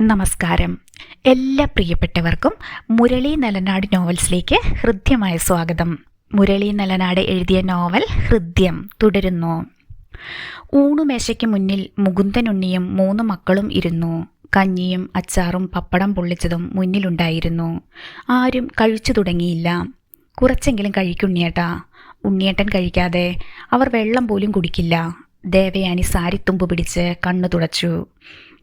നമസ്കാരം. എല്ലാ പ്രിയപ്പെട്ടവർക്കും മുരളി നലനാട് നോവൽസിലേക്ക് ഹൃദ്യമായ സ്വാഗതം. മുരളി നലനാട് എഴുതിയ നോവൽ ഹൃദ്യം തുടരുന്നു. ഊണുമേശയ്ക്ക് മുന്നിൽ മുകുന്ദനുണ്ണിയും മൂന്ന് മക്കളും ഇരുന്നു. കഞ്ഞിയും അച്ചാറും പപ്പടം പൊള്ളിച്ചതും മുന്നിലുണ്ടായിരുന്നു. ആരും കഴിച്ചു തുടങ്ങിയില്ല. കുറച്ചെങ്കിലും കഴിക്കുണ്ണിയേട്ടാ. ഉണ്ണിയേട്ടൻ കഴിക്കാതെ അവർ വെള്ളം പോലും കുടിക്കില്ല. ദേവയാനി സാരിത്തുമ്പ് പിടിച്ച് കണ്ണു തുടച്ചു.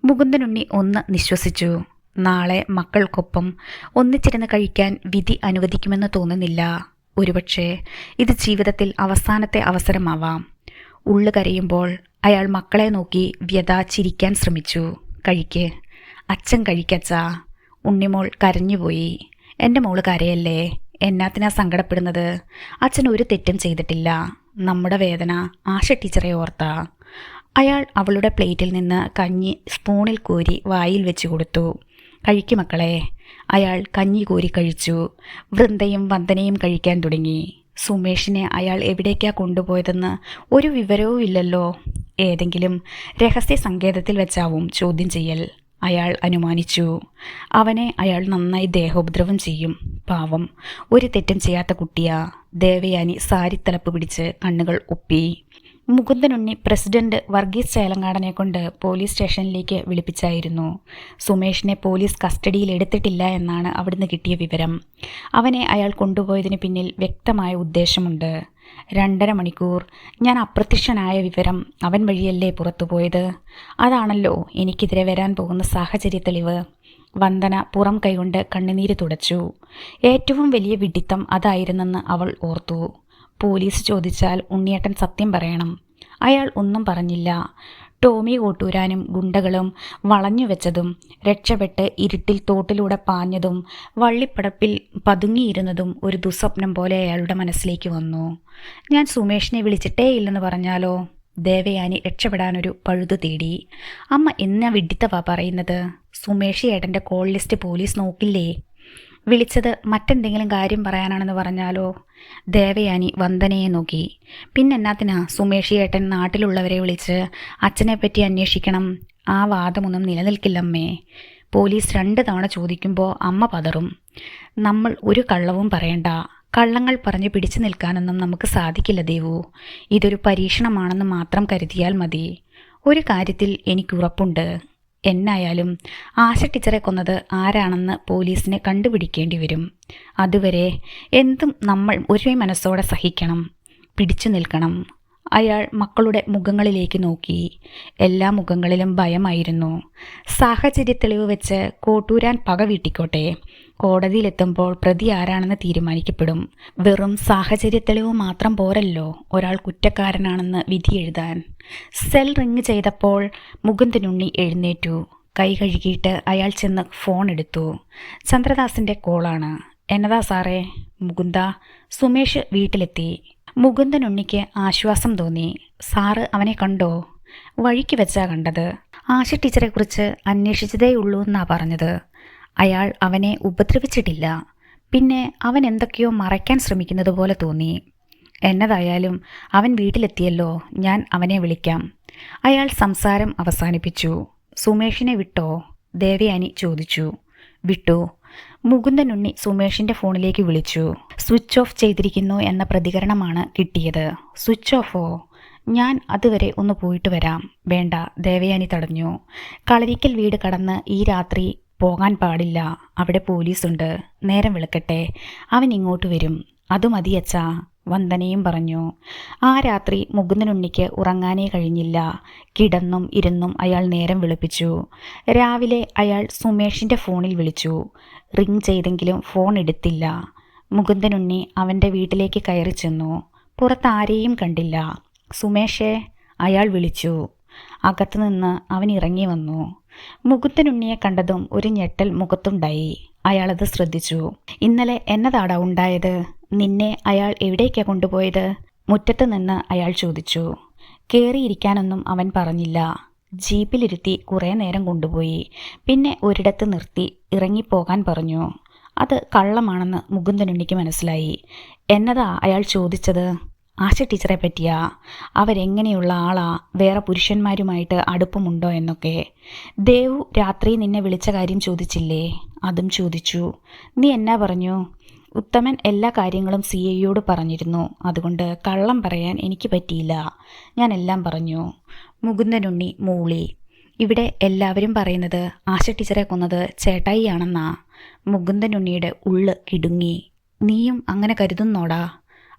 മുകുന്ദനുണ്ണി ഒന്ന് നിശ്വസിച്ചു. നാളെ മക്കൾക്കൊപ്പം ഒന്നിച്ചിരുന്ന് കഴിക്കാൻ വിധി അനുവദിക്കുമെന്ന് തോന്നുന്നില്ല. ഒരുപക്ഷെ ഇത് ജീവിതത്തിൽ അവസാനത്തെ അവസരമാവാം. ഉള്ളു കരയുമ്പോൾ അയാൾ മക്കളെ നോക്കി വ്യത ചിരിക്കാൻ ശ്രമിച്ചു. കഴിക്ക്. അച്ഛൻ കഴിക്കച്ച. ഉണ്ണിമോൾ കരഞ്ഞുപോയി. എന്റെ മോൾ കരയല്ലേ? എന്നാത്തിനാ സങ്കടപ്പെടുന്നത്. അച്ഛൻ ഒരു തെറ്റും ചെയ്തിട്ടില്ല. നമ്മുടെ വേദന ആശ ടീച്ചറെ ഓർത്താ. അയാൾ അവളുടെ പ്ലേറ്റിൽ നിന്ന് കഞ്ഞി സ്പൂണിൽ കോരി വായിൽ വെച്ച് കൊടുത്തു. കഴിക്കു മക്കളെ. അയാൾ കഞ്ഞി കോരി കഴിച്ചു. വൃന്ദയും വന്ദനയും കഴിക്കാൻ തുടങ്ങി. സുമേഷിനെ അയാൾ എവിടേക്കാ കൊണ്ടുപോയതെന്ന് ഒരു വിവരവും ഇല്ലല്ലോ. ഏതെങ്കിലും രഹസ്യ സങ്കേതത്തിൽ വെച്ചാവും ചോദ്യം ചെയ്യൽ. അയാൾ അനുമാനിച്ചു. അവനെ അയാൾ നന്നായി ദേഹോപദ്രവം ചെയ്യും. പാവം. ഒരു തെറ്റും ചെയ്യാത്ത കുട്ടിയാ. ദേവയാനി സാരിത്തലപ്പ് പിടിച്ച് കണ്ണുകൾ ഒപ്പി. മുകുന്ദനുണ്ണി പ്രസിഡന്റ് വർഗീസ് ചേലങ്ങാടനെ കൊണ്ട് പോലീസ് സ്റ്റേഷനിലേക്ക് വിളിപ്പിച്ചായിരുന്നു. സുമേഷിനെ പോലീസ് കസ്റ്റഡിയിൽ എടുത്തിട്ടില്ല എന്നാണ് അവിടുന്ന് കിട്ടിയ വിവരം. അവനെ അയാൾ കൊണ്ടുപോയതിന് പിന്നിൽ വ്യക്തമായ ഉദ്ദേശമുണ്ട്. രണ്ടര മണിക്കൂർ. ഞാൻ അപ്രത്യക്ഷനായ വിവരം അവൻ വഴിയല്ലേ പുറത്തുപോയത്? അതാണല്ലോ എനിക്കെതിരെ വരാൻ പോകുന്ന സാഹചര്യ തെളിവ്. വന്ദന പുറം കൈകൊണ്ട് കണ്ണുനീര് തുടച്ചു. ഏറ്റവും വലിയ വിഡിത്തം അതായിരുന്നെന്ന് അവൾ ഓർത്തു. പോലീസ് ചോദിച്ചാൽ ഉണ്ണിയേട്ടൻ സത്യം പറയണം. അയാൾ ഒന്നും പറഞ്ഞില്ല. ടോമി കോട്ടൂരാനും ഗുണ്ടകളും വളഞ്ഞുവെച്ചതും രക്ഷപ്പെട്ട് ഇരുട്ടിൽ തോട്ടിലൂടെ പാഞ്ഞതും വള്ളിപ്പടപ്പിൽ പതുങ്ങിയിരുന്നതും ഒരു ദുസ്വപ്നം പോലെ അയാളുടെ മനസ്സിലേക്ക് വന്നു. ഞാൻ സുമേഷിനെ വിളിച്ചിട്ടേ ഇല്ലെന്ന് പറഞ്ഞാലോ ദേവയാനി രക്ഷപ്പെടാനൊരു പഴുതു തേടി. അമ്മ എന്നാ വിഡിത്തവാ പറയുന്നത്? സുമേഷ് ഏട്ടന്റെ കോൾ ലിസ്റ്റ് പോലീസ് നോക്കില്ലേ? വിളിച്ചത് മറ്റെന്തെങ്കിലും കാര്യം പറയാനാണെന്ന് പറഞ്ഞാലോ? ദേവയാനി വന്ദനയെ നോക്കി. പിന്നെന്നാത്തിനാ സുമേഷി ഏട്ടൻ നാട്ടിലുള്ളവരെ വിളിച്ച് അച്ഛനെപ്പറ്റി അന്വേഷിക്കണം. ആ വാദമൊന്നും നിലനിൽക്കില്ലമ്മേ. പോലീസ് രണ്ട് തവണ ചോദിക്കുമ്പോൾ അമ്മ പതറും. നമ്മൾ ഒരു കള്ളവും പറയണ്ട. കള്ളങ്ങൾ പറഞ്ഞ് പിടിച്ചു നിൽക്കാനൊന്നും നമുക്ക് സാധിക്കില്ല ദേവു. ഇതൊരു പരീക്ഷണമാണെന്ന് മാത്രം കരുതിയാൽ മതി. ഒരു കാര്യത്തിൽ എനിക്കുറപ്പുണ്ട് എന്നായാലും ആശ ടീച്ചറെ കൊന്നത് ആരാണെന്ന് പോലീസിനെ കണ്ടുപിടിക്കേണ്ടി വരും. അതുവരെ എന്തും നമ്മൾ ഒരേ മനസ്സോടെ സഹിക്കണം പിടിച്ചു നിൽക്കണം. അയാൾ മക്കളുടെ മുഖങ്ങളിലേക്ക് നോക്കി. എല്ലാ മുഖങ്ങളിലും ഭയമായിരുന്നു. സാഹചര്യ തെളിവ് വെച്ച് കോട്ടൂരാൻ പക വീട്ടിക്കോട്ടെ. കോടതിയിലെത്തുമ്പോൾ പ്രതി ആരാണെന്ന് തീരുമാനിക്കപ്പെടും. വെറും സാഹചര്യ തെളിവ് മാത്രം പോരല്ലോ. ഒരാൾ കുറ്റക്കാരനാണെന്ന് വിധി എഴുതാൻ. സെൽ റിങ് ചെയ്തപ്പോൾ മുകുന്ദനുണ്ണി എഴുന്നേറ്റു. കൈ കഴുകിയിട്ട് അയാൾ ചെന്ന് ഫോൺ എടുത്തു. ചന്ദ്രദാസിന്റെ കോളാണ്. എന്നതാ സാറേ? മുകുന്ദ സുമേഷ് വീട്ടിലെത്തി. മുകുന്ദനുണ്ണിക്ക് ആശ്വാസം തോന്നി. സാറ് അവനെ കണ്ടോ? വഴിക്ക് വെച്ചാ കണ്ടത്. ആശ ടീച്ചറെക്കുറിച്ച് അന്വേഷിച്ചതേ ഉള്ളൂ എന്നാ പറഞ്ഞത്. അയാൾ അവനെ ഉപദ്രവിച്ചിട്ടില്ല. പിന്നെ അവൻ എന്തൊക്കെയോ മറയ്ക്കാൻ ശ്രമിക്കുന്നത് പോലെ തോന്നി. എന്നതായാലും അവൻ വീട്ടിലെത്തിയല്ലോ. ഞാൻ അവനെ വിളിക്കാം. അയാൾ സംസാരം അവസാനിപ്പിച്ചു. സുമേഷിനെ വിട്ടോ? ദേവയാനി ചോദിച്ചു. വിട്ടു. മുകുന്ദനുണ്ണി സുമേഷിന്റെ ഫോണിലേക്ക് വിളിച്ചു. സ്വിച്ച് ഓഫ് ചെയ്തിരിക്കുന്നു എന്ന പ്രതികരണമാണ് കിട്ടിയത്. സ്വിച്ച് ഓഫോ? ഞാൻ അതുവരെ ഒന്ന് പോയിട്ട് വരാം. വേണ്ട ദേവയാനി തടഞ്ഞു. കളരിക്കൽ വീട് കടന്ന് ഈ രാത്രി പോകാൻ പാടില്ല. അവിടെ പോലീസുണ്ട്. നേരം വിളിക്കട്ടെ. അവൻ ഇങ്ങോട്ട് വരും. അത് മതിയച്ചാ. വന്ദനയും പറഞ്ഞു. ആ രാത്രി മുകുന്ദനുണ്ണിക്ക് ഉറങ്ങാനേ കഴിഞ്ഞില്ല. കിടന്നും ഇരുന്നും അയാൾ നേരം വിളിപ്പിച്ചു. രാവിലെ അയാൾ സുമേഷിന്റെ ഫോണിൽ വിളിച്ചു. റിങ് ചെയ്തെങ്കിലും ഫോൺ എടുത്തില്ല. മുകുന്ദനുണ്ണി അവന്റെ വീട്ടിലേക്ക് കയറി ചെന്നു. പുറത്താരെയും കണ്ടില്ല. സുമേഷേ അയാൾ വിളിച്ചു. അകത്തുനിന്ന് അവൻ ഇറങ്ങി വന്നു. മുകുന്ദനുണ്ണിയെ കണ്ടതും ഒരു ഞെട്ടൽ മുഖത്തുണ്ടായി. അയാളത് ശ്രദ്ധിച്ചു. ഇന്നലെ എന്നതാടാ ഉണ്ടായത്? നിന്നെ അയാൾ എവിടേക്കാണ് കൊണ്ടുപോയത്? മുറ്റത്ത് നിന്ന് അയാൾ ചോദിച്ചു. കയറിയിരിക്കാനൊന്നും അവൻ പറഞ്ഞില്ല. ജീപ്പിലിരുത്തി കുറേ നേരം കൊണ്ടുപോയി. പിന്നെ ഒരിടത്ത് നിർത്തി ഇറങ്ങിപ്പോകാൻ പറഞ്ഞു. അത് കള്ളമാണെന്ന് മുകുന്ദനുണ്ണിക്ക് മനസ്സിലായി. എന്നതാ അയാൾ ചോദിച്ചത്? ആശ ടീച്ചറെ പറ്റിയാ? അവരെങ്ങനെയുള്ള ആളാ? വേറെ പുരുഷന്മാരുമായിട്ട് അടുപ്പമുണ്ടോ എന്നൊക്കെ. ദേവു രാത്രി നിന്നെ വിളിച്ച കാര്യം ചോദിച്ചില്ലേ? അതും ചോദിച്ചു. നീ എന്നാ പറഞ്ഞു? ഉത്തമൻ എല്ലാ കാര്യങ്ങളും സി ഐയോട് പറഞ്ഞിരുന്നു. അതുകൊണ്ട് കള്ളം പറയാൻ എനിക്ക് പറ്റിയില്ല. ഞാൻ എല്ലാം പറഞ്ഞു. മുകുന്ദനുണ്ണി മൂളി. ഇവിടെ എല്ലാവരും പറയുന്നത് ആശ ടീച്ചറെ കൊന്നത് ചേട്ടായിയാണെന്നാ. മുകുന്ദനുണ്ണിയുടെ ഉള്ള് കിടുങ്ങി നീയും അങ്ങനെ കരുതുന്നോടാ.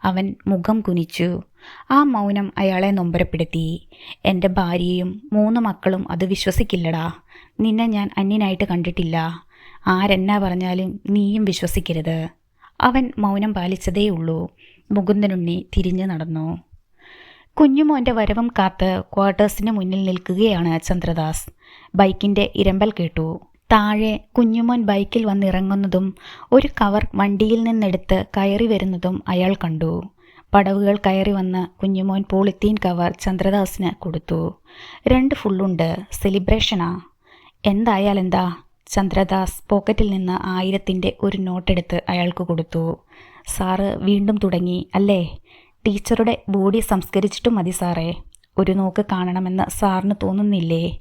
അവൻ മുഖം കുനിച്ചു. ആ മൗനം അയാളെ നൊമ്പരപ്പെടുത്തി. എന്റെ ഭാര്യയും മൂന്ന് മക്കളും അത് വിശ്വസിക്കില്ലടാ. നിന്നെ ഞാൻ അന്യനായിട്ട് കണ്ടിട്ടില്ല. ആരെന്നാ പറഞ്ഞാലും നീയും വിശ്വസിക്കരുത്. അവൻ മൗനം പാലിച്ചതേയുള്ളൂ. മുകുന്ദനുണ്ണി തിരിഞ്ഞു നടന്നു. കുഞ്ഞുമോന്റെ വരവും കാത്ത് ക്വാർട്ടേഴ്സിന് മുന്നിൽ നിൽക്കുകയാണ് ചന്ദ്രദാസ്. ബൈക്കിന്റെ ഇരമ്പൽ കേട്ടു. താഴെ കുഞ്ഞുമോൻ ബൈക്കിൽ വന്നിറങ്ങുന്നതും ഒരു കവർ വണ്ടിയിൽ നിന്നെടുത്ത് കയറി വരുന്നതും അയാൾ കണ്ടു. പടവുകൾ കയറി വന്ന് കുഞ്ഞുമോൻ പോളിത്തീൻ കവർ ചന്ദ്രദാസിന് കൊടുത്തു. രണ്ട് ഫുള്ളുണ്ട്. സെലിബ്രേഷനാ. എന്തായാലെന്താ? ചന്ദ്രദാസ് പോക്കറ്റിൽ നിന്ന് ആയിരത്തിന്റെ ഒരു നോട്ടെടുത്ത് അയാൾക്ക് കൊടുത്തു. സാറ് വീണ്ടും തുടങ്ങി അല്ലേ? ടീച്ചറുടെ ബോഡി സംസ്കരിച്ചിട്ട് മതി സാറേ. ഒരു നോക്ക് കാണണമെന്ന് സാറിന് തോന്നുന്നില്ലേ?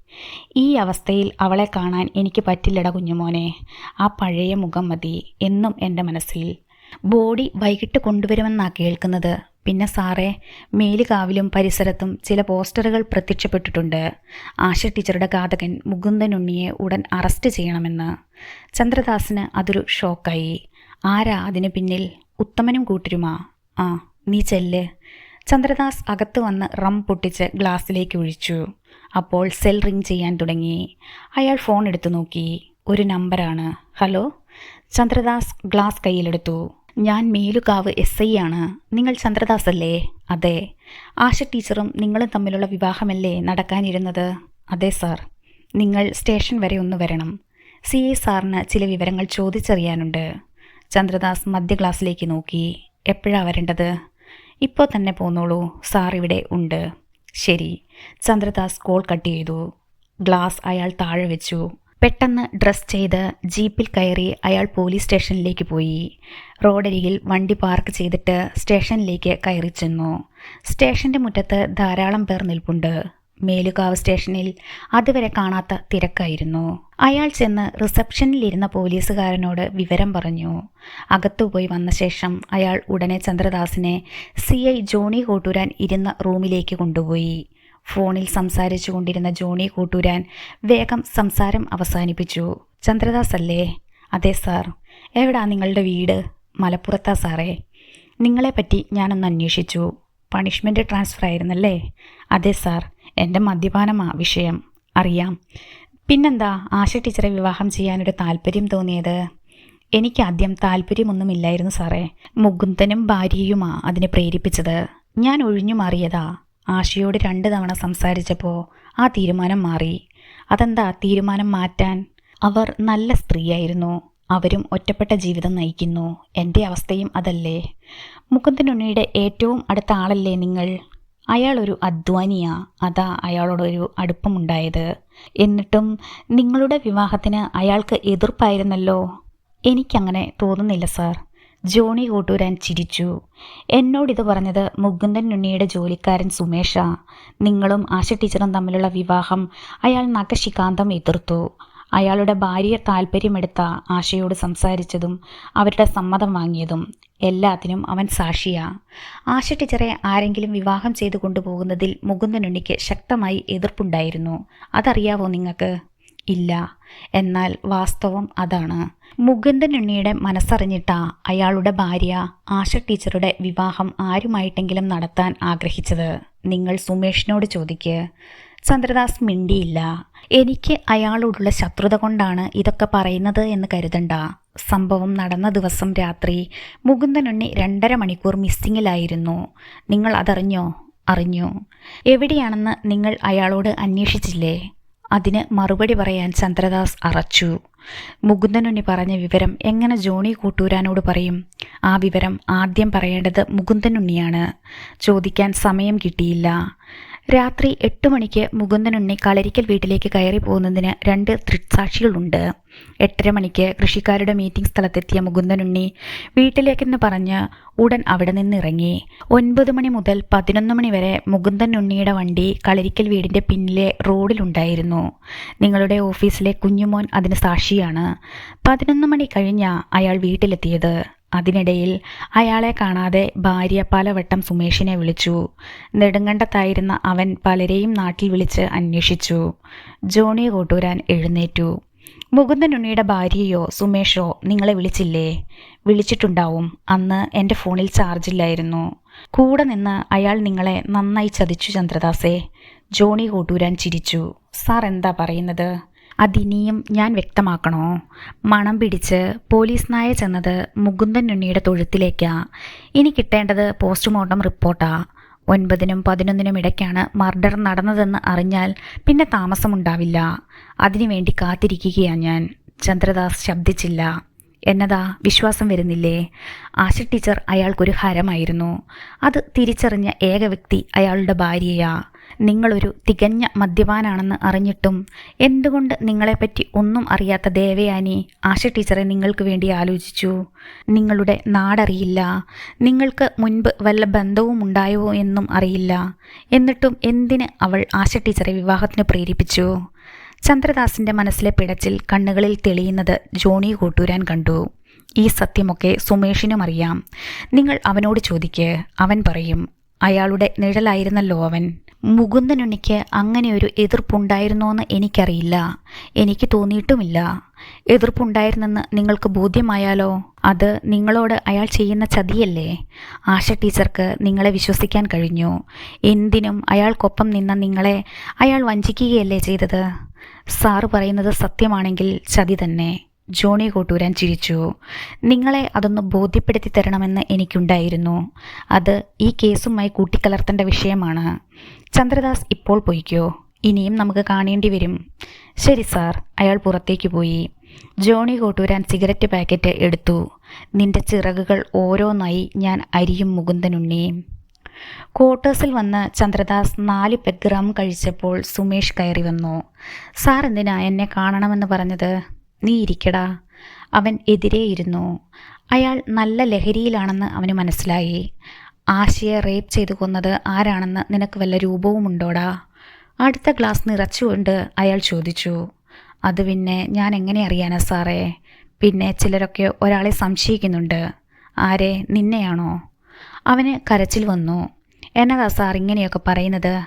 ഈ അവസ്ഥയിൽ അവളെ കാണാൻ എനിക്ക് പറ്റില്ലട കുഞ്ഞുമോനെ. ആ പഴയ മുഖം മതി എന്നും എന്റെ മനസ്സിൽ. ബോഡി വൈകിട്ട് കൊണ്ടുവരുമെന്നാണ് കേൾക്കുന്നത്. പിന്നെ സാറേ മേലുകാവിലും പരിസരത്തും ചില പോസ്റ്ററുകൾ പ്രത്യക്ഷപ്പെട്ടിട്ടുണ്ട്. ആശ ടീച്ചറുടെ ഘാതകൻ മുകുന്ദനുണ്ണിയെ ഉടൻ അറസ്റ്റ് ചെയ്യണമെന്ന്. ചന്ദ്രദാസിന് അതൊരു ഷോക്കായി. ആരാ അതിന് പിന്നിൽ? ഉത്തമനും കൂട്ടരുമാ? ആ നീ ചെല്ല്. ചന്ദ്രദാസ് അകത്ത് വന്ന് റം പൊട്ടിച്ച് ഗ്ലാസ്സിലേക്ക് ഒഴിച്ചു. അപ്പോൾ സെൽ റിംഗ് ചെയ്യാൻ തുടങ്ങി. അയാൾ ഫോൺ എടുത്തു നോക്കി. ഒരു നമ്പറാണ്. ഹലോ? ചന്ദ്രദാസ് ഗ്ലാസ് കയ്യിലെടുത്തു. ഞാൻ മേലുകാവ് എസ് ഐ ആണ്. നിങ്ങൾ ചന്ദ്രദാസ് അല്ലേ അതെ. ആശ ടീച്ചറും നിങ്ങളും തമ്മിലുള്ള വിവാഹമല്ലേ നടക്കാനിരുന്നത്? അതെ സാർ നിങ്ങൾ സ്റ്റേഷൻ വരെ ഒന്ന് വരണം. സി എ സാറിന് ചില വിവരങ്ങൾ ചോദിച്ചറിയാനുണ്ട്. ചന്ദ്രദാസ് മധ്യ ക്ലാസ്സിലേക്ക് നോക്കി. എപ്പോഴാ വരേണ്ടത്? ഇപ്പോൾ തന്നെ പോന്നോളൂ. സാർ ഇവിടെ ഉണ്ട്. ശരി. ചന്ദ്രദാസ് കോൾ കട്ട് ചെയ്തു. ഗ്ലാസ് അയാൾ താഴെ വെച്ചു. പെട്ടെന്ന് ഡ്രസ് ചെയ്ത് ജീപ്പിൽ കയറി അയാൾ പോലീസ് സ്റ്റേഷനിലേക്ക് പോയി. റോഡരികിൽ വണ്ടി പാർക്ക് ചെയ്തിട്ട് സ്റ്റേഷനിലേക്ക് കയറി ചെന്നു. സ്റ്റേഷന്റെ മുറ്റത്ത് ധാരാളം പേർ നിൽപ്പുണ്ട്. മേലുകാവ് സ്റ്റേഷനിൽ അതുവരെ കാണാത്ത തിരക്കായിരുന്നു. അയാൾ ചെന്ന് റിസപ്ഷനിലിരുന്ന പോലീസുകാരനോട് വിവരം പറഞ്ഞു. അകത്തുപോയി വന്ന ശേഷം അയാൾ ഉടനെ ചന്ദ്രദാസിനെ സി ഐ ജോണി കോട്ടൂരാൻ ഇരുന്ന റൂമിലേക്ക് കൊണ്ടുപോയി. ഫോണിൽ സംസാരിച്ചു കൊണ്ടിരുന്ന ജോണി കൂട്ടൂരാൻ വേഗം സംസാരം അവസാനിപ്പിച്ചു. ചന്ദ്രദാസ് അല്ലേ? അതെ സാർ. എവിടാ നിങ്ങളുടെ വീട്? മലപ്പുറത്താ സാറേ. നിങ്ങളെപ്പറ്റി ഞാനൊന്ന് അന്വേഷിച്ചു. പണിഷ്മെന്റ് ട്രാൻസ്ഫർ ആയിരുന്നല്ലേ? അതെ സാർ. എന്റെ മദ്യപാനമാ വിഷയം. അറിയാം. പിന്നെന്താ? ആശ ടീച്ചറെ വിവാഹം ചെയ്യാനൊരു താല്പര്യം തോന്നിയത്? എനിക്ക് ആദ്യം താല്പര്യമൊന്നുമില്ലായിരുന്നു സാറേ. മുകുന്ദനും ഭാര്യയുമാ അതിനെ പ്രേരിപ്പിച്ചത്. ഞാൻ ഒഴിഞ്ഞു മാറിയതാ. ആശയോട് രണ്ട് തവണ സംസാരിച്ചപ്പോൾ ആ തീരുമാനം മാറി. അതെന്താ തീരുമാനം മാറ്റാൻ? അവർ നല്ല സ്ത്രീയായിരുന്നു. അവരും ഒറ്റപ്പെട്ട ജീവിതം നയിക്കുന്നു. എന്റെ അവസ്ഥയും അതല്ലേ. മുകുന്ദനുണ്ണിയുടെ ഏറ്റവും അടുത്ത ആളല്ലേ നിങ്ങൾ? അയാൾ ഒരു അധ്വാനിയാ അതാ അയാളോടൊരു അടുപ്പമുണ്ടായത്. എന്നിട്ടും നിങ്ങളുടെ വിവാഹത്തിന് അയാൾക്ക് എതിർപ്പായിരുന്നല്ലോ? എനിക്കങ്ങനെ തോന്നുന്നില്ല സാർ. ജോണി കൂട്ടൂരാൻ ചിരിച്ചു. എന്നോടിത് പറഞ്ഞത് മുകുന്ദൻ ഉണ്ണിയുടെ ജോലിക്കാരൻ സുമേഷ. നിങ്ങളും ആശ ടീച്ചറും തമ്മിലുള്ള വിവാഹം അയാൾ നഖശികാന്തം എതിർത്തു. അയാളുടെ ഭാര്യ താല്പര്യമെടുത്ത ആശയോട് സംസാരിച്ചതും അവരുടെ സമ്മതം വാങ്ങിയതും എല്ലാത്തിനും അവൻ സാക്ഷിയാ. ആശ ടീച്ചറെ ആരെങ്കിലും വിവാഹം ചെയ്തു കൊണ്ടുപോകുന്നതിൽ മുകുന്ദനുണ്ണിക്ക് ശക്തമായി എതിർപ്പുണ്ടായിരുന്നു. അതറിയാവോ നിങ്ങൾക്ക്? ഇല്ല. എന്നാൽ വാസ്തവം അതാണ്. മുകുന്ദൻ ഉണ്ണിയുടെ മനസ്സറിഞ്ഞിട്ട അയാളുടെ ഭാര്യ ആശ ടീച്ചറുടെ വിവാഹം ആരുമായിട്ടെങ്കിലും നടത്താൻ ആഗ്രഹിച്ചത്. നിങ്ങൾ സുമേഷിനോട് ചോദിക്ക്. ചന്ദ്രദാസ് മിണ്ടിയില്ല. എനിക്ക് അയാളോടുള്ള ശത്രുത കൊണ്ടാണ് ഇതൊക്കെ പറയുന്നത് എന്ന് കരുതണ്ട. സംഭവം നടന്ന ദിവസം രാത്രി മുകുന്ദനുണ്ണി രണ്ടര മണിക്കൂർ മിസ്സിങ്ങിലായിരുന്നു. നിങ്ങൾ അതറിഞ്ഞോ? അറിഞ്ഞു. എവിടെയാണെന്ന് നിങ്ങൾ അയാളോട് അന്വേഷിച്ചില്ലേ? അതിന് മറുപടി പറയാൻ ചന്ദ്രദാസ് അറച്ചു. മുകുന്ദനുണ്ണി പറഞ്ഞ വിവരം എങ്ങനെ ജോണി കൂട്ടൂരാനോട് പറയും? ആ വിവരം ആദ്യം പറയേണ്ടത് മുകുന്ദനുണ്ണിയാണ്. ചോദിക്കാൻ സമയം കിട്ടിയില്ല. രാത്രി എട്ട് മണിക്ക് മുകുന്ദനുണ്ണി കളരിക്കൽ വീട്ടിലേക്ക് കയറി പോകുന്നതിന് രണ്ട് ദൃക്സാക്ഷികളുണ്ട് എട്ടര മണിക്ക് കൃഷിക്കാരുടെ മീറ്റിംഗ് സ്ഥലത്തെത്തിയ മുകുന്ദനുണ്ണി വീട്ടിലേക്കെന്ന് പറഞ്ഞ് ഉടൻ അവിടെ നിന്ന് ഇറങ്ങി ഒൻപത് മണി മുതൽ പതിനൊന്ന് മണി വരെ മുകുന്ദൻ ഉണ്ണിയുടെ വണ്ടി കളരിക്കൽ വീടിന്റെ പിന്നിലെ റോഡിലുണ്ടായിരുന്നു നിങ്ങളുടെ ഓഫീസിലെ കുഞ്ഞുമോൻ അതിന് സാക്ഷിയാണ്. പതിനൊന്ന് മണി കഴിഞ്ഞ അയാൾ വീട്ടിലെത്തിയത്. അതിനിടയിൽ അയാളെ കാണാതെ ഭാര്യ പലവട്ടം സുമേഷിനെ വിളിച്ചു. നെടുങ്കണ്ടത്തായിരുന്ന അവൻ പലരെയും നാട്ടിൽ വിളിച്ച് അന്വേഷിച്ചു. ജോണി കോട്ടൂരാൻ എഴുന്നേറ്റു. മുകുന്ദൻ ഉണ്ണിയുടെ ഭാര്യയോ സുമേഷോ നിങ്ങളെ വിളിച്ചില്ലേ? വിളിച്ചിട്ടുണ്ടാവും. അന്ന് എന്റെ ഫോണിൽ ചാർജില്ലായിരുന്നു കൂടെ നിന്ന് അയാൾ നിങ്ങളെ നന്നായി ചതിച്ചു ചന്ദ്രദാസേ. ജോണി കോട്ടൂരാൻ ചിരിച്ചു. സാർ എന്താ പറയുന്നത്? അതിനിയും ഞാൻ വ്യക്തമാക്കണോ? മണം പിടിച്ച് പോലീസ് നായ ചെന്നത് മുകുന്ദൻ ഉണ്ണിയുടെ തൊഴുത്തിലേക്കാ. ഇനി കിട്ടേണ്ടത് പോസ്റ്റ്മോർട്ടം റിപ്പോർട്ടാ. ഒൻപതിനും പതിനൊന്നിനും ഇടയ്ക്കാണ് മർഡർ നടന്നതെന്ന് അറിഞ്ഞാൽ പിന്നെ താമസമുണ്ടാവില്ല. അതിനുവേണ്ടി കാത്തിരിക്കുകയാണ് ഞാൻ. ചന്ദ്രദാസ് ശബ്ദിച്ചില്ല. എന്നതാ വിശ്വാസം വരുന്നില്ലേ? ആശ ടീച്ചർ അയാൾക്കൊരു ഹരമായിരുന്നു. അത് തിരിച്ചറിഞ്ഞ ഏക വ്യക്തി അയാളുടെ ഭാര്യയാ. നിങ്ങളൊരു തികഞ്ഞ മദ്യപാനാണെന്ന് അറിഞ്ഞിട്ടും എന്തുകൊണ്ട് നിങ്ങളെപ്പറ്റി ഒന്നും അറിയാത്ത ദേവയാനി ആശ ടീച്ചറെ നിങ്ങൾക്ക് വേണ്ടി ആലോചിച്ചു. നിങ്ങളുടെ നാടറിയില്ല. നിങ്ങൾക്ക് മുൻപ് വല്ല ബന്ധവും ഉണ്ടായോ എന്നും അറിയില്ല. എന്നിട്ടും എന്തിന് അവൾ ആശ ടീച്ചറെ വിവാഹത്തിന് പ്രേരിപ്പിച്ചു? ചന്ദ്രദാസിന്റെ മനസ്സിലെ പിടച്ചിൽ കണ്ണുകളിൽ തെളിയുന്നത് ജോണി കൂട്ടൂരാൻ കണ്ടു. ഈ സത്യമൊക്കെ സുമേഷിനും അറിയാം. നിങ്ങൾ അവനോട് ചോദിക്ക്. അവൻ പറയും അയാളുടെ നിഴലായിരുന്നല്ലോ അവൻ. മുകുന്ദനുണ്ണിക്ക് അങ്ങനെ ഒരു എതിർപ്പുണ്ടായിരുന്നോന്ന് എനിക്കറിയില്ല. എനിക്ക് തോന്നിയിട്ടുമില്ല. എതിർപ്പുണ്ടായിരുന്നെന്ന് നിങ്ങൾക്ക് ബോധ്യമായാലോ? അത് നിങ്ങളോട് അയാൾ ചെയ്യുന്ന ചതിയല്ലേ? ആശ ടീച്ചർക്ക് നിങ്ങളെ വിശ്വസിക്കാൻ കഴിഞ്ഞു. എന്തിനും അയാൾക്കൊപ്പം നിന്ന നിങ്ങളെ അയാൾ വഞ്ചിക്കുകയല്ലേ ചെയ്തത്? സാറ് പറയുന്നത് സത്യമാണെങ്കിൽ ചതി തന്നെ. ജോണി കോട്ടൂരാൻ ചിരിച്ചു. നിങ്ങളെ അതൊന്ന് ബോധ്യപ്പെടുത്തി തരണമെന്ന് എനിക്കുണ്ടായിരുന്നു. അത് ഈ കേസുമായി കൂട്ടിക്കലർത്തേണ്ട വിഷയമാണ്. ചന്ദ്രദാസ് ഇപ്പോൾ പോയിക്കോ. ഇനിയും നമുക്ക് കാണേണ്ടി വരും. ശരി സാർ. അയാൾ പുറത്തേക്ക് പോയി. ജോണി കോട്ടൂരാൻ സിഗരറ്റ് പാക്കറ്റ് എടുത്തു. നിന്റെ ചിറകുകൾ ഓരോന്നായി ഞാൻ അരിയും മുകുന്ദനുണ്ണി. ക്വാർട്ടേഴ്സിൽ വന്ന് ചന്ദ്രദാസ് നാല് പെഗ്രാം കഴിച്ചപ്പോൾ സുമേഷ് കയറി വന്നു. സാർ എന്തിനാ എന്നെ കാണണമെന്ന് പറഞ്ഞത്? നീ ഇരിക്കടാ. അവൻ എതിരെയിരുന്നു അയാൾ നല്ല ലഹരിയിലാണെന്ന് അവന് മനസ്സിലായി. ആശയെ റേപ്പ് ചെയ്തു കൊന്നത് ആരാണെന്ന് നിനക്ക് വല്ല രൂപവുമുണ്ടോടാ? അടുത്ത ഗ്ലാസ് നിറച്ചുകൊണ്ട് അയാൾ ചോദിച്ചു. അത് പിന്നെ ഞാൻ എങ്ങനെ അറിയാനാ സാറേ? പിന്നെ ചിലരൊക്കെ ഒരാളെ സംശയിക്കുന്നുണ്ട്. ആരെ? നിന്നെയാണോ? അവന് കരച്ചിൽ വന്നു. എന്നതാ സാർ ഇങ്ങനെയൊക്കെ പറയുന്നത്?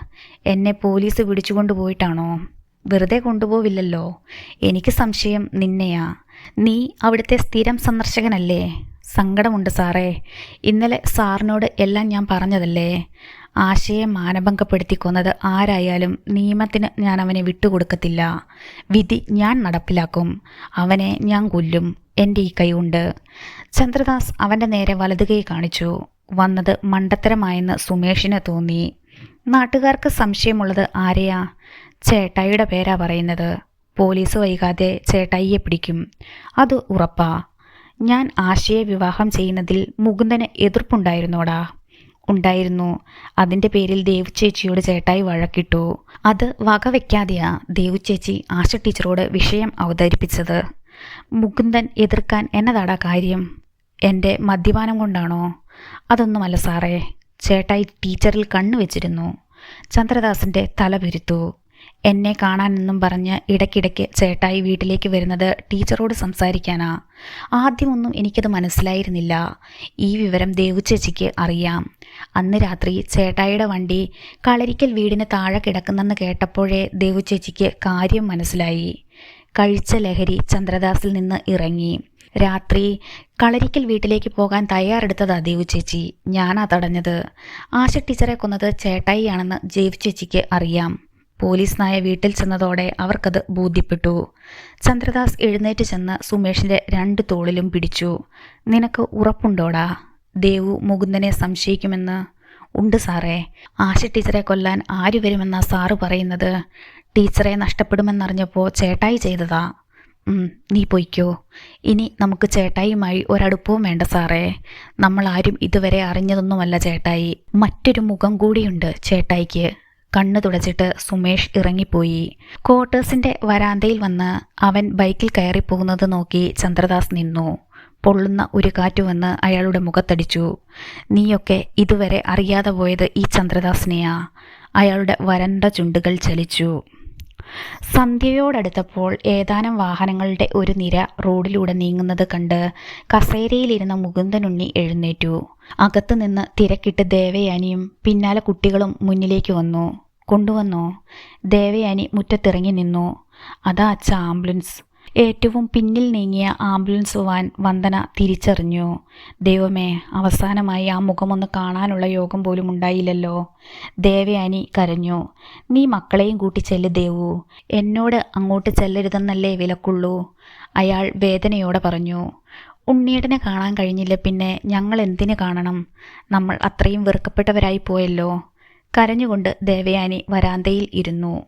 എന്നെ പോലീസ് പിടിച്ചുകൊണ്ടു പോയിട്ടാണോ? വെറുതെ കൊണ്ടുപോവില്ലല്ലോ? എനിക്ക് സംശയം നിന്നെയാ. നീ അവിടുത്തെ സ്ഥിരം സന്ദർശകനല്ലേ? സങ്കടമുണ്ട് സാറേ. ഇന്നലെ സാറിനോട് എല്ലാം ഞാൻ പറഞ്ഞതല്ലേ? ആശയെ മാനഭംഗപ്പെടുത്തി കൊന്നത് ആരായാലും നിയമത്തിന് ഞാൻ അവനെ വിട്ടുകൊടുക്കത്തില്ല. വിധി ഞാൻ നടപ്പിലാക്കും. അവനെ ഞാൻ കൊല്ലും. എന്റെ ഈ കൈയുണ്ട്. ചന്ദ്രദാസ് അവന്റെ നേരെ വലതുകൈ കാണിച്ചു. വന്നത് മണ്ടത്തരമായെന്ന് സുമേഷിന് തോന്നി. നാട്ടുകാർക്ക് സംശയമുള്ളത് ആരെയാ? ചേട്ടായിയുടെ പേരാ പറയുന്നത്. പോലീസ് വൈകാതെ ചേട്ടായിയെ പിടിക്കും. അത് ഉറപ്പാ. ഞാൻ ആശയെ വിവാഹം ചെയ്യുന്നതിൽ മുകുന്ദന് എതിർപ്പുണ്ടായിരുന്നോടാ. ഉണ്ടായിരുന്നു. അതിന്റെ പേരിൽ ദേവു ചേച്ചിയോട് ചേട്ടായി വഴക്കിട്ടു. അത് വകവെക്കാതെയാ ദേവു ചേച്ചി ആശ ടീച്ചറോട് വിഷയം അവതരിപ്പിച്ചത്. മുകുന്ദൻ എതിർക്കാൻ എന്നതാടാ കാര്യം? എന്റെ മദ്യപാനം കൊണ്ടാണോ? അതൊന്നുമല്ല സാറേ. ചേട്ടായി ടീച്ചറിൽ കണ്ണു വെച്ചിരുന്നു. ചന്ദ്രദാസിന്റെ തല പെരുത്തു എന്നെ കാണാനെന്നും പറഞ്ഞ് ഇടയ്ക്കിടയ്ക്ക് ചേട്ടായി വീട്ടിലേക്ക് വരുന്നത് ടീച്ചറോട് സംസാരിക്കാനാ. ആദ്യമൊന്നും എനിക്കത് മനസ്സിലായിരുന്നില്ല. ഈ വിവരം ദേവുച്ചേച്ചിക്ക് അറിയാം. അന്ന് രാത്രി ചേട്ടായിയുടെ വണ്ടി കളരിക്കൽ വീടിന് താഴെ കിടക്കുന്നെന്ന് കേട്ടപ്പോഴേ ദേവുച്ചേച്ചിക്ക് കാര്യം മനസ്സിലായി. കഴിച്ച ലഹരി ചന്ദ്രദാസിൽ നിന്ന് ഇറങ്ങി. രാത്രി കളരിക്കൽ വീട്ടിലേക്ക് പോകാൻ തയ്യാറെടുത്തതാ ദേവു ചേച്ചി. ഞാനാ തടഞ്ഞത്. ആശ ടീച്ചറെ കൊന്നത് ചേട്ടായിയാണെന്ന് ജേവ് ചേച്ചിക്ക് അറിയാം. പോലീസ് നായ വീട്ടിൽ ചെന്നതോടെ അവർക്കത് ബോധ്യപ്പെട്ടു. ചന്ദ്രദാസ് എഴുന്നേറ്റ് ചെന്ന് സുമേഷിന്റെ രണ്ട് തോളിലും പിടിച്ചു. നിനക്ക് ഉറപ്പുണ്ടോടാ? ദേവു മുകുന്ദനെ സംശയിക്കുമെന്ന്. ഉണ്ട് സാറേ. ആശ ടീച്ചറെ കൊല്ലാൻ ആര് വരുമെന്നാ സാറ് പറയുന്നത്. ടീച്ചറെ നഷ്ടപ്പെടുമെന്നറിഞ്ഞപ്പോൾ ചേട്ടായി ചെയ്തതാ. നീ പൊയ്ക്കോ. ഇനി നമുക്ക് ചേട്ടായിയുമായി ഒരടുപ്പവും വേണ്ട സാറേ. നമ്മൾ ആരും ഇതുവരെ അറിഞ്ഞതൊന്നുമല്ല ചേട്ടായി. മറ്റൊരു മുഖം കൂടിയുണ്ട് ചേട്ടായിക്ക്. കണ്ണു തുടച്ചിട്ട് സുമേഷ് ഇറങ്ങിപ്പോയി. ക്വാർട്ടേഴ്സിന്റെ വരാന്തയിൽ വന്ന് അവൻ ബൈക്കിൽ കയറിപ്പോകുന്നത് നോക്കി ചന്ദ്രദാസ് നിന്നു. പൊള്ളുന്ന ഒരു കാറ്റ് വന്ന് അയാളുടെ മുഖത്തടിച്ചു. നീയൊക്കെ ഇതുവരെ അറിയാതെ പോയത് ഈ ചന്ദ്രദാസിനെയാ. അയാളുടെ വരണ്ട ചുണ്ടുകൾ ചലിച്ചു. സന്ധ്യയോടടുത്തപ്പോൾ ഏതാനും വാഹനങ്ങളുടെ ഒരു നിര റോഡിലൂടെ നീങ്ങുന്നത് കണ്ട് കസേരയിലിരുന്ന മുകുന്ദനുണ്ണി എഴുന്നേറ്റു. അകത്തു നിന്ന് തിരക്കിട്ട് ദേവയാനിയും പിന്നാലെ കുട്ടികളും മുന്നിലേക്ക് വന്നു. കൊണ്ടുവന്നോ? ദേവയാനി മുറ്റത്തിറങ്ങി നിന്നു. അതാ അച്ഛ ആംബുലൻസ്. ഏറ്റവും പിന്നിൽ നീങ്ങിയ ആംബുലൻസ് വാൻ വന്ദന തിരിച്ചറിഞ്ഞു. ദൈവമേ അവസാനമായി ആ മുഖമൊന്ന് കാണാനുള്ള യോഗം പോലും ഉണ്ടായില്ലല്ലോ. ദേവയാനി കരഞ്ഞു. നീ മക്കളെയും കൂട്ടി ചെല്ല് ദേവു. എന്നോട് അങ്ങോട്ട് ചെല്ലരുതെന്നല്ലേ വിലക്കുള്ളൂ. അയാൾ വേദനയോടെ പറഞ്ഞു. ഉണ്ണിയടനെ കാണാൻ കഴിഞ്ഞില്ല പിന്നെ ഞങ്ങൾ എന്തിനു കാണണം? നമ്മൾ അത്രയും വെറുക്കപ്പെട്ടവരായി പോയല്ലോ. കരഞ്ഞുകൊണ്ട് ദേവയാനി വരാന്തയിൽ ഇരുന്നു.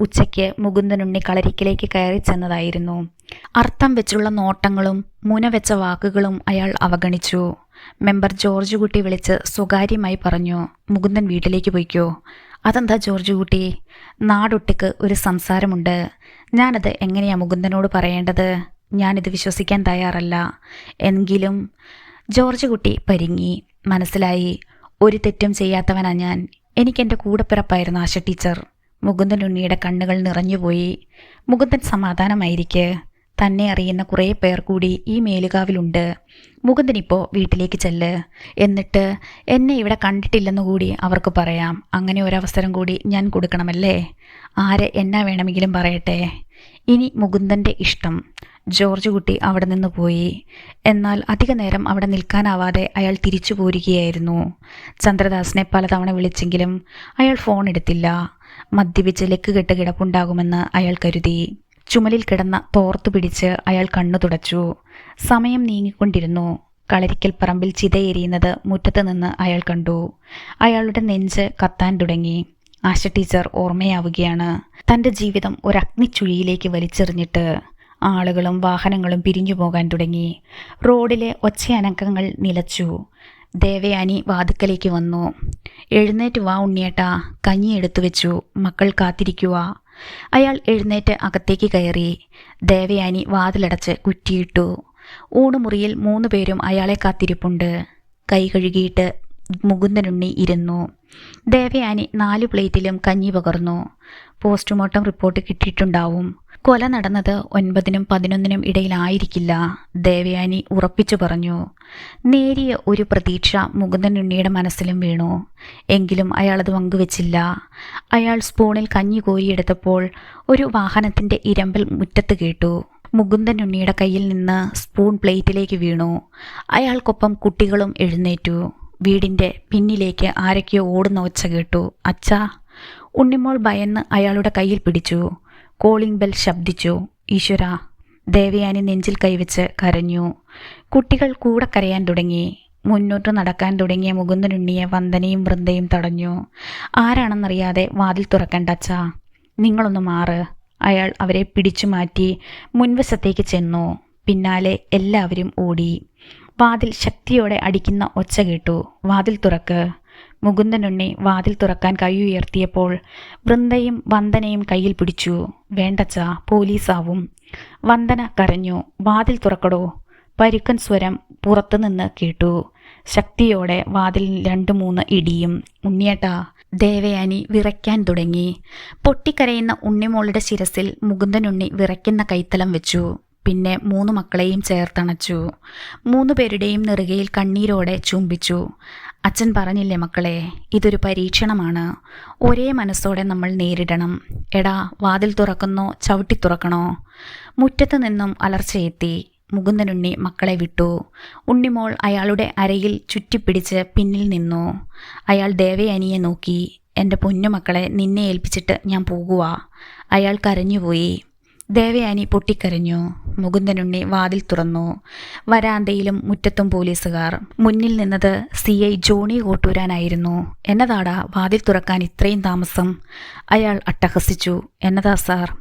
ഉച്ചയ്ക്ക് മുകുന്ദനുണ്ണി കളരിക്കിലേക്ക് കയറി ചെന്നതായിരുന്നു. അർത്ഥം വെച്ചുള്ള നോട്ടങ്ങളും മുന വെച്ച വാക്കുകളും അയാൾ അവഗണിച്ചു. മെമ്പർ ജോർജ് കുട്ടി വിളിച്ച് സ്വകാര്യമായി പറഞ്ഞു മുകുന്ദൻ വീട്ടിലേക്ക് പോയിക്കോ. അതെന്താ ജോർജ് കുട്ടി? നാടൊട്ടിക്ക് ഒരു സംസാരമുണ്ട്. ഞാനത് എങ്ങനെയാ മുകുന്ദനോട് പറയേണ്ടത്? ഞാനിത് വിശ്വസിക്കാൻ തയ്യാറല്ല. എങ്കിലും ജോർജ് കുട്ടി പരിങ്ങി. മനസ്സിലായി ഒരു തെറ്റും ചെയ്യാത്തവനാ ഞാൻ. എനിക്കെന്റെ കൂടപ്പിറപ്പായിരുന്നു ആശ ടീച്ചർ. മുകുന്ദൻ ഉണ്ണിയുടെ കണ്ണുകൾ നിറഞ്ഞുപോയി. മുകുന്ദൻ സമാധാനമായിരിക്കെ. തന്നെ അറിയുന്ന കുറേ പേർ കൂടി ഈ മേലുകാവിലുണ്ട്. മുകുന്ദൻ ഇപ്പോൾ വീട്ടിലേക്ക് ചെല്ല്. എന്നിട്ട് എന്നെ ഇവിടെ കണ്ടിട്ടില്ലെന്ന് കൂടി അവർക്ക് പറയാം. അങ്ങനെ ഒരവസരം കൂടി ഞാൻ കൊടുക്കണമല്ലേ? ആരെ എന്നാ വേണമെങ്കിലും പറയട്ടെ ഇനി മുകുന്ദന്റെ ഇഷ്ടം. ജോർജ് കുട്ടി അവിടെ നിന്ന് പോയി. എന്നാൽ അധിക നേരം അവിടെ നിൽക്കാനാവാതെ അയാൾ തിരിച്ചു പോരുകയായിരുന്നു. ചന്ദ്രദാസിനെ പലതവണ വിളിച്ചെങ്കിലും അയാൾ ഫോൺ എടുത്തില്ല. മദ്യപിച്ച് ലക്ക് കെട്ട് കിടപ്പുണ്ടാകുമെന്ന് അയാൾ കരുതി. ചുമലിൽ കിടന്ന തോർത്തു പിടിച്ച് അയാൾ കണ്ണു തുടച്ചു. സമയം നീങ്ങിക്കൊണ്ടിരുന്നു. കളരിക്കൽ പറമ്പിൽ ചിതയെരിയുന്നത് മുറ്റത്ത് നിന്ന് അയാൾ കണ്ടു. അയാളുടെ നെഞ്ച് കത്താൻ തുടങ്ങി. ആശ ടീച്ചർ ഓർമ്മയാവുകയാണ്. തന്റെ ജീവിതം ഒരു അഗ്നിച്ചുഴിയിലേക്ക് വലിച്ചെറിഞ്ഞിട്ട് ആളുകളും വാഹനങ്ങളും പിരിഞ്ഞു പോകാൻ തുടങ്ങി. റോഡിലെ ഒച്ചയനക്കങ്ങൾ നിലച്ചു. ദേവയാനി വാതുക്കലേക്ക് വന്നു. എഴുന്നേറ്റ് വാ ഉണ്ണിയേട്ടാ. കഞ്ഞി എടുത്തു വെച്ചു. മക്കൾ കാത്തിരിക്കുക അയാൾ എഴുന്നേറ്റ് അകത്തേക്ക് കയറി. ദേവയാനി വാതിലടച്ച് കുറ്റിയിട്ടു. ഊണുമുറിയിൽ മൂന്ന് പേരും അയാളെ കാത്തിരിപ്പുണ്ട്. കൈ കഴുകിയിട്ട് മുകുന്ദനുണ്ണി ഇരുന്നു. ദേവയാനി നാല് പ്ലേറ്റിലും കഞ്ഞി പകർന്നു. പോസ്റ്റ്മോർട്ടം റിപ്പോർട്ട് കിട്ടിയിട്ടുണ്ടാവും. കൊല നടന്നത് ഒൻപതിനും പതിനൊന്നിനും ഇടയിലായിരിക്കില്ല ദേവയാനി ഉറപ്പിച്ചു പറഞ്ഞു. നേരിയ ഒരു പ്രതീക്ഷ മുകുന്ദനുണ്ണിയുടെ മനസ്സിലും വീണു. എങ്കിലും അയാൾ അത് പങ്കുവച്ചില്ല. അയാൾ സ്പൂണിൽ കഞ്ഞി കോരിയെടുത്തപ്പോൾ ഒരു വാഹനത്തിന്റെ ഇരമ്പൽ മുറ്റത്ത് കേട്ടു. മുകുന്ദനുണ്ണിയുടെ കയ്യിൽ നിന്ന് സ്പൂൺ പ്ലേറ്റിലേക്ക് വീണു. അയാൾക്കൊപ്പം കുട്ടികളും എഴുന്നേറ്റു. വീടിന്റെ പിന്നിലേക്ക് ആരൊക്കെയോ ഓടുന്ന ഒച്ച കേട്ടു. അച്ഛാ ഉണ്ണിമോൾ ഭയന്ന് അയാളുടെ കയ്യിൽ പിടിച്ചു. കോളിംഗ് ബെൽ ശബ്ദിച്ചു. ഈശ്വര ദേവയാനി നെഞ്ചിൽ കൈവച്ച് കരഞ്ഞു. കുട്ടികൾ കൂടെ കരയാൻ തുടങ്ങി. മുന്നോട്ട് നടക്കാൻ തുടങ്ങിയ മുകുന്ദനുണ്ണിയെ വന്ദനയും വൃന്ദയും തടഞ്ഞു. ആരാണെന്നറിയാതെ വാതിൽ തുറക്കണ്ട അച്ഛാ. നിങ്ങളൊന്ന് മാറ്. അയാൾ അവരെ പിടിച്ചു മാറ്റി മുൻവശത്തേക്ക് ചെന്നു. പിന്നാലെ എല്ലാവരും ഓടി. വാതിൽ ശക്തിയോടെ അടിക്കുന്ന ഒച്ച കേട്ടു. വാതിൽ തുറക്ക്. മുകുന്ദനുണ്ണി വാതിൽ തുറക്കാൻ കൈ ഉയർത്തിയപ്പോൾ വൃന്ദയും വന്ദനയും കയ്യിൽ പിടിച്ചു. വേണ്ടച്ച പോലീസാവും. വന്ദന കരഞ്ഞു. വാതിൽ തുറക്കടോ. പരുക്കൻ സ്വരം പുറത്തുനിന്ന് കേട്ടു. ശക്തിയോടെ വാതിൽ രണ്ടു മൂന്ന് ഇടിയും. ഉണ്ണിയേട്ടാ ദേവയാനി വിറയ്ക്കാൻ തുടങ്ങി. പൊട്ടിക്കരയുന്ന ഉണ്ണിമോളുടെ ശിരസിൽ മുകുന്ദനുണ്ണി വിറയ്ക്കുന്ന കൈത്തലം വെച്ചു. പിന്നെ മൂന്ന് മക്കളെയും ചേർത്തണച്ചു. മൂന്നു പേരുടെയും നെറുകയിൽ കണ്ണീരോടെ ചുംബിച്ചു. അച്ഛൻ പറഞ്ഞില്ലേ മക്കളെ ഇതൊരു പരീക്ഷണമാണ്. ഒരേ മനസ്സോടെ നമ്മൾ നേരിടണം. എടാ വാതിൽ തുറക്കുന്നോ ചവിട്ടി തുറക്കണോ? മുറ്റത്ത് നിന്നും അലർച്ചയെത്തി മുകുന്ദനുണ്ണി മക്കളെ വിട്ടു. ഉണ്ണിമോൾ അയാളുടെ അരയിൽ ചുറ്റിപ്പിടിച്ച് പിന്നിൽ നിന്നു. അയാൾ ദേവയനിയെ നോക്കി എന്റെ പൊന്നുമക്കളെ നിന്നെ ഏൽപ്പിച്ചിട്ട് ഞാൻ പോകുക അയാൾ കരഞ്ഞുപോയി. ദേവയാനി പൊട്ടിക്കരഞ്ഞു. മുകുന്ദനുണ്ണി വാതിൽ തുറന്നു. വരാന്തയിലും മുറ്റത്തും പോലീസുകാർ. മുന്നിൽ നിന്നത് സി ഐ ജോണി കോട്ടൂരാനായിരുന്നു. എന്നതാടാ വാതിൽ തുറക്കാൻ ഇത്രയും താമസം? അയാൾ അട്ടഹസിച്ചു. എന്നതാ സാർ?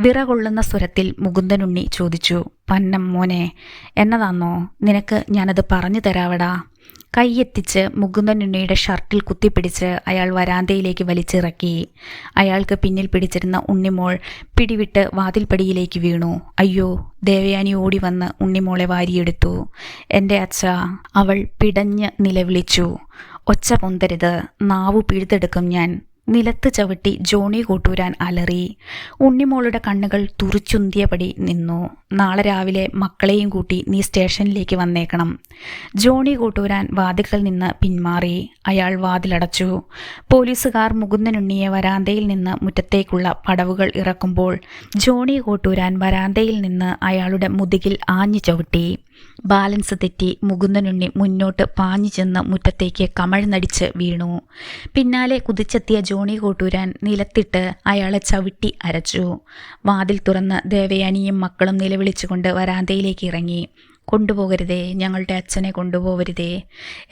വിറകൊള്ളുന്ന സ്വരത്തിൽ മുകുന്ദനുണ്ണി ചോദിച്ചു. പന്നം മോനെ എന്നതാന്നോ? നിനക്ക് ഞാനത് പറഞ്ഞു തരാവടാ. കൈയെത്തിച്ച് മുകുന്ദനുണ്ണിയുടെ ഷർട്ടിൽ കുത്തിപ്പിടിച്ച് അയാൾ വരാന്തയിലേക്ക് വലിച്ചിറക്കി. അയാൾക്ക് പിന്നിൽ പിടിച്ചിരുന്ന ഉണ്ണിമോൾ പിടിവിട്ട് വാതിൽപ്പടിയിലേക്ക് വീണു. അയ്യോ ദേവയാനി ഓടി വന്ന് ഉണ്ണിമോളെ വാരിയെടുത്തു. എന്റെ അച്ഛ അവൾ പിടഞ്ഞ് നിലവിളിച്ചു. ഒച്ച പൊന്തരുത് നാവു പിഴുതെടുക്കും ഞാൻ. നിലത്ത് ചവിട്ടി ജോണി കൂട്ടൂരാൻ അലറി. ഉണ്ണിമോളുടെ കണ്ണുകൾ തുറിച്ചുന്തിയപടി നിന്നു. നാളെ രാവിലെ മക്കളെയും കൂട്ടി നീ സ്റ്റേഷനിലേക്ക് വന്നേക്കണം. ജോണി കൂട്ടൂരാൻ വാതിക്കൽ നിന്ന് പിന്മാറി. അയാൾ വാതിലടച്ചു. പോലീസുകാർ മുകുന്ദനുണ്ണിയെ വരാന്തയിൽ നിന്ന് മുറ്റത്തേക്കുള്ള പടവുകൾ ഇറക്കുമ്പോൾ ജോണി കൂട്ടൂരാൻ വരാന്തയിൽ നിന്ന് അയാളുടെ മുതുകിൽ ആഞ്ഞു ചവിട്ടി. ബാലൻസ് തെറ്റി മുകുന്ദനുണ്ണി മുന്നോട്ട് പാഞ്ഞു ചെന്ന് മുറ്റത്തേക്ക് കമഴ്ന്നടിച്ച് വീണു. പിന്നാലെ കുതിച്ചെത്തിയ ജോണി കോട്ടൂരാൻ നിലത്തിട്ട് അയാളെ ചവിട്ടി അരച്ചു. വാതിൽ തുറന്ന് ദേവയാനിയും മക്കളും നിലവിളിച്ചുകൊണ്ട് വരാന്തയിലേക്ക് ഇറങ്ങി. കൊണ്ടുപോകരുതേ ഞങ്ങളുടെ അച്ഛനെ കൊണ്ടുപോകരുതേ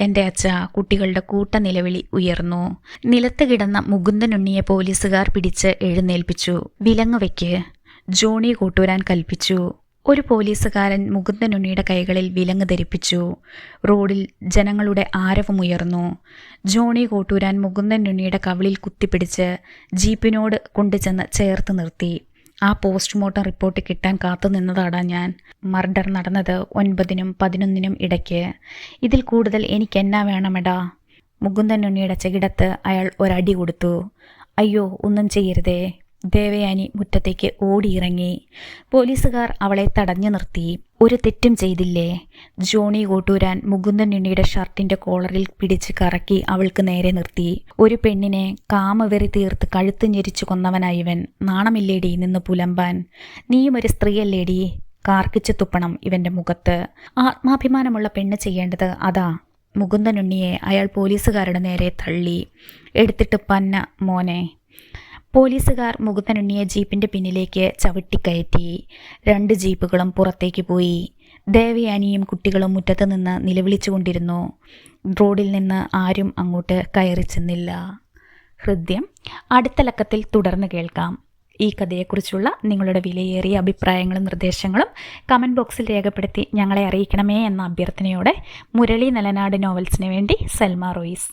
എന്റെ അച്ഛ കുട്ടികളുടെ കൂട്ട നിലവിളി ഉയർന്നു. നിലത്ത് കിടന്ന മുകുന്ദനുണ്ണിയെ പോലീസുകാർ പിടിച്ച് എഴുന്നേൽപ്പിച്ചു. വിലങ്ങുവയ്ക്ക് ജോണി കൂട്ടൂരാൻ കൽപ്പിച്ചു. ഒരു പോലീസുകാരൻ മുകുന്ദനുണ്ണിയുടെ കൈകളിൽ വിലങ്ങ് ധരിപ്പിച്ചു. റോഡിൽ ജനങ്ങളുടെ ആരവമുയർന്നു ജോണി കോട്ടൂരാൻ മുകുന്ദനുണ്ണിയുടെ കവിളിൽ കുത്തിപ്പിടിച്ച് ജീപ്പിനോട് കൊണ്ടുചെന്ന് ചേർത്ത് നിർത്തി. ആ പോസ്റ്റ്മോർട്ടം റിപ്പോർട്ട് കിട്ടാൻ കാത്തു നിന്നതാടാ ഞാൻ. മർഡർ നടന്നത് ഒൻപതിനും പതിനൊന്നിനും ഇടയ്ക്ക്. ഇതിൽ കൂടുതൽ എനിക്ക് എനിക്കെന്നാ വേണമെടാ? മുകുന്ദനുണ്ണിയുടെ ചെകിടത്ത് അയാൾ ഒരടി കൊടുത്തു. അയ്യോ ഒന്നും ചെയ്യരുതേ. ദേവയാനി മുറ്റത്തേക്ക് ഓടിയിറങ്ങി. പോലീസുകാർ അവളെ തടഞ്ഞു നിർത്തി. ഒരു തെറ്റും ചെയ്തില്ലേ? ജോണി കൂട്ടൂരാൻ മുകുന്ദനുണ്ണിയുടെ ഷർട്ടിന്റെ കോളറിൽ പിടിച്ച് കറക്കി അവൾക്ക് നേരെ നിർത്തി. ഒരു പെണ്ണിനെ കാമവെറി തീർത്ത് കഴുത്ത് ഞെരിച്ചു കൊന്നവനായിവൻ നാണമില്ലേടി നിന്ന് പുലമ്പാൻ. നീയും ഒരു സ്ത്രീയല്ലേടി? കാർക്കിച്ചു തുപ്പണം ഇവന്റെ മുഖത്ത്. ആത്മാഭിമാനമുള്ള പെണ്ണ് ചെയ്യേണ്ടത് അതാ. മുകുന്ദനുണ്ണിയെ അയാൾ പോലീസുകാരുടെ നേരെ തള്ളി. എടുത്തിട്ട് പന്ന മോനെ. പോലീസുകാർ മുകുന്ദനുണ്ണിയെ ജീപ്പിന്റെ പിന്നിലേക്ക് ചവിട്ടിക്കയറ്റി. രണ്ട് ജീപ്പുകളും പുറത്തേക്ക് പോയി. ദേവയാനിയും കുട്ടികളും മുറ്റത്ത് നിന്ന് നിലവിളിച്ചുകൊണ്ടിരുന്നു. റോഡിൽ നിന്ന് ആരും അങ്ങോട്ട് കയറി ചെന്നില്ല ഹൃദ്യം അടുത്ത ലക്കത്തിൽ തുടർന്ന് കേൾക്കാം. ഈ കഥയെക്കുറിച്ചുള്ള നിങ്ങളുടെ വിലയേറിയ അഭിപ്രായങ്ങളും നിർദ്ദേശങ്ങളും കമന്റ് ബോക്സിൽ രേഖപ്പെടുത്തി ഞങ്ങളെ അറിയിക്കണമേ എന്ന അഭ്യർത്ഥനയോടെ മുരളി നിലനാട് നോവൽസിന് വേണ്ടി സൽമ റോയിസ്.